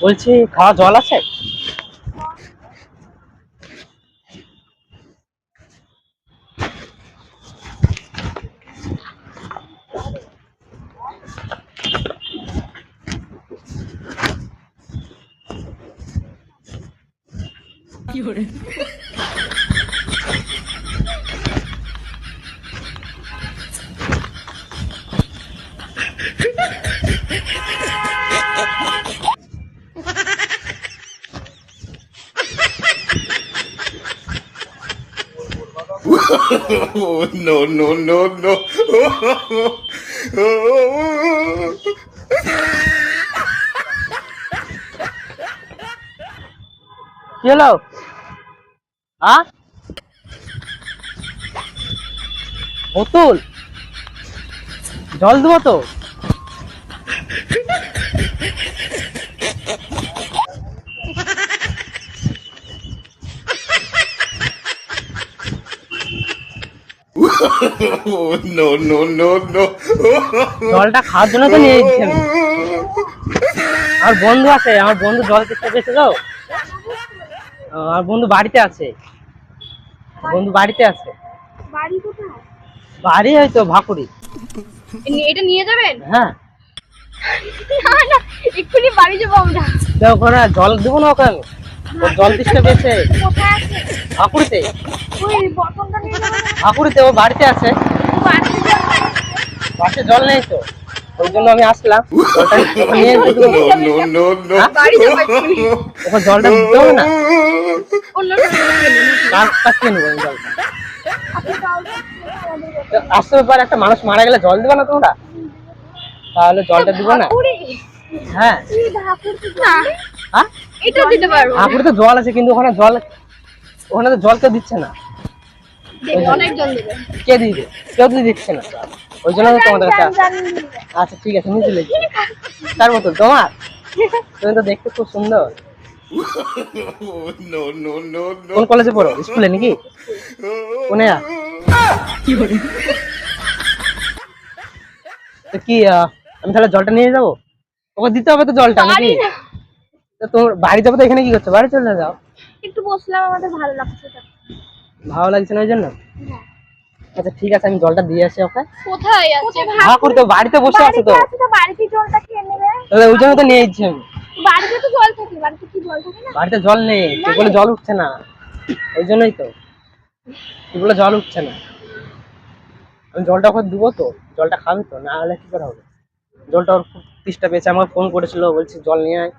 বলছি খাওয়া জল আছে? No, no, no, no. হলো হ্যাঁ বোতল জল দেবো তো? No, no, no, no. জলটা খাওয়ার জন্য তো নিয়ে এসেছি আমি। আমার বন্ধু আছে আমার বন্ধু জল চেষ্টা পেয়েছে তো। আমার বন্ধু বাড়িতে আছে। বন্ধু বাড়িতে আছে। বাড়ি কোথায়? বাড়ি হয়তো ভাকুরি। এটা নিয়ে যাবেন? হ্যাঁ। না না এক্ষুনি বাড়ি যাব আমরা। জল দেবো না ওকে আমি। জল তেষ্টা পেয়েছে কোথায় আছে? ভাকুরিতে? ভাকুরিতে ও বাড়িতে আছে। বাড়িতে জল নেই তো ওই জন্য আমি আসলাম। জলটা দিতে হবে না। তো আসতে ব্যাপার একটা মানুষ মারা গেলে জল দেবে না তোমরা? তাহলে জলটা দিব না। হ্যাঁ। এই ধাপুর না হ্যাঁ? এটা দিতে পারব। তো জল আছে কিন্তু ওখানে জল ওখানে তো জল কেউ দিচ্ছে না। কে দিবে? কেউ তো দিচ্ছে না। ওই জন্য তোমাদের কাছে আচ্ছা ঠিক আছে নিয়ে চলে তার মতো তোমার? তুমি তো দেখতে খুব সুন্দর। কোন কলেজে পড়ো? স্কুলে নাকি? কোনে? তো কি আহ, আমি তাহলে জলটা নিয়ে যাব? ওকে দিতে হবে তো জলটা নাকি? তো তোমার বাড়ি যাব তো এখানে কি করছ? বাড়ি চলে যাও। একটু বসলাম আমাদের ভালো লাগছে। ভালো লাগছে না ওই জন্য আচ্ছা ঠিক আছে আমি জলটা দিয়ে আসি ওকে? কোথায় আছে? হা করে তো বাড়িতে বসে আছে তো। আছে বাড়িতে জলটা খেয়ে নেবে। ওই জন্য তো নিয়ে যাচ্ছি আমি। বাড়িতে তো জল থাকে বাড়িতে কি জল থাকে না? বাড়িতে জল নেই বলে জল উঠছে না। ওই জন্যই তো। বলে জল উঠছে না। আমি জলটা ওকে দিব তো জলটা খাবে তো না হলে কি করে হবে? জলটা ওর খুব তৃষ্টা পেয়েছে আমাকে ফোন করেছিল বলছি জল নিয়ে আয়।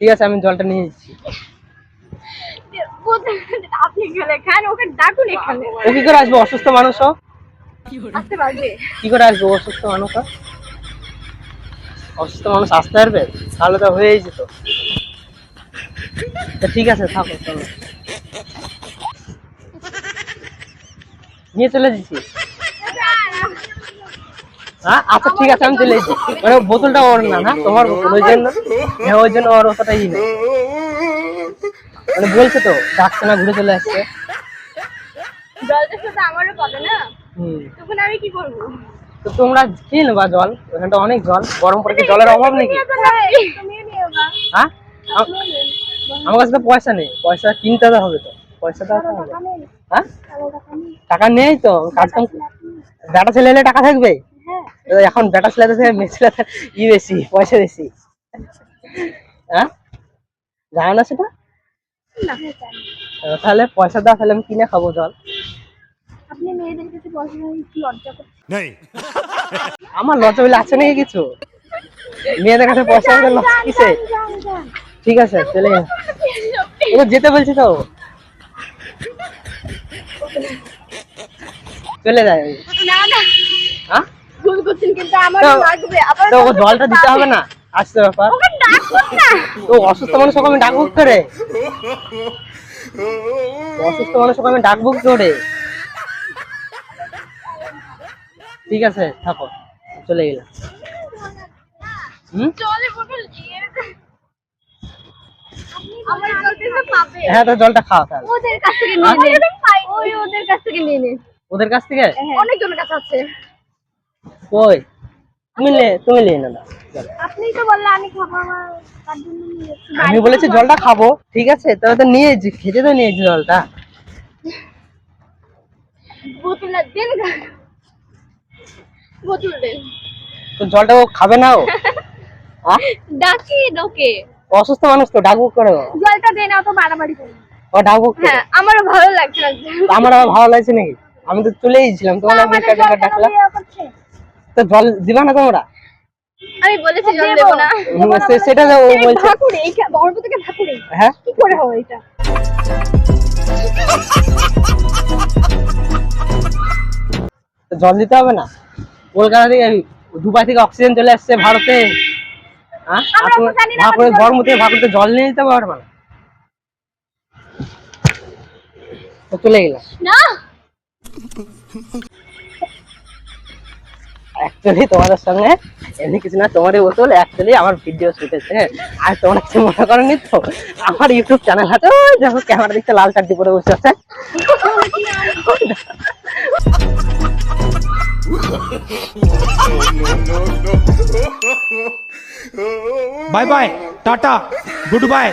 ঠিক আছে আমি জলটা নিয়ে যাচ্ছি কোথায়- আপনি গেলে খান ওকে ডাকুন এখানে। ও কি করে আসবে? অসুস্থ মানুষ? আসতে পারবে। কি করে আসবে? অসুস্থ মানুষ অসুস্থ মানুষ আসতে পারবে? তাহলে তো হয়েই যেত। তা ঠিক আছে থাকো চলো। নিয়ে চলে যাচ্ছি। হ্যাঁ আচ্ছা ঠিক আছে আমি চলে যাচ্ছি। মানে বোতলটা ওর না না? তোমার বোতল ওই জন্য? হ্যাঁ ওই জন্য ওর ওটাই না মানে বলছে তো ডাকছে না ঘুরে চলে আসছে। জলটা শুধু আমারও পাবে না? তখন আমি কি করব? তো তোমরা খেয়ে নেবা জল ওখানটা অনেক জল গরম পড়ে কি জলের অভাব নাকি? তুমিও হ্যাঁ। আমার কাছে তো পয়সা নেই পয়সা কিনতে তো হবে তো। পয়সা তো হবে হ্যাঁ? টাকা নেই। তো কাজ কাম বেটা ছেলে এলে টাকা থাকবে? হ্যাঁ। এখন বেটা ছেলেদের থেকে মেয়ে ছেলেদের ই বেশি পয়সা বেশি। হ্যাঁ? জানো না সেটা? না। তাহলে পয়সা দাও তাহলে আমি কিনে খাব জল। আপনি মেয়েদের কাছে পয়সা নিয়ে একটু লজ্জা नहीं আমার লজ্জা বলে আছে নাকি কিছু? মেয়েদের কাছে পয়সা আমাদের লজ্জা কিসে? ঠিক আছে চলে যাও। ও যেতে বলছি তো। চলে যায়। না না। হ্যাঁ? ভুল করছেন কিন্তু আমার তো- লাগবে। আবার তো জলটা দিতে হবে না? আসতে ব্যাপার তো অসুস্থ মানুষ আমি ডাকবো করে। অসুস্থ মানুষ আমি ডাকবো করে। ঠিক আছে থাকো। চলে গেলাম। হ্যাঁ তো জলটা খাও তাহলে। ওদের কাছ থেকে নিয়ে নে। ওই ওদের কাছ থেকে নিয়ে নে। ওদের কাছ থেকে? অনেকজনের কাছে আছে। কই? তুমি লে তুমি নিয়ে না আপনিই তো বললে আমি খাব বলেছি জলটা খাব ঠিক আছে? তবে তো নিয়েছি খেতে তো নিয়েছি জলটা। বোতলে দেন বোতল দেন তো জলটা ও খাবে না ও? ডাকি অসুস্থ মানুষ তো করে ও। জলটা দে না তো মারামারি করো। ও ডাকবুক হ্যাঁ আমারও ভালো লাগছে না। আমার আবার ভালো লাগছে নাকি? আমি তো চলেই ছিলাম তোমার মানে ডাকলাম। তো জল দিবা না তোমরা? আমি বলেছি জল দেবো না। সেটা তো ও বলছে ভাকুড়ে? এই গর্ব থেকে ভাকুড়ে? হ্যাঁ? কি করে হবে এটা? জল দিতে হবে না? কলকাতা থেকে দুবাই থেকে অক্সিজেন চলে আসছে ভারতে। হ্যাঁ? ভাকুরে গরম থেকে ভাকুরতে জল নিয়ে যেতে পারবে না চলে গেলাম না! অ্যাকচুয়ালি তোমাদের সঙ্গে এমনি কিছু না তোমার বোতল অ্যাকচুয়ালি আমার ভিডিও শুটেছে হ্যাঁ। আর তোমার কিছু মনে করনি তো? আমার ইউটিউব চ্যানেল আছে দেখো ক্যামেরা দেখতে লাল চাটি পরে বসে আছে। Bye bye tata good bye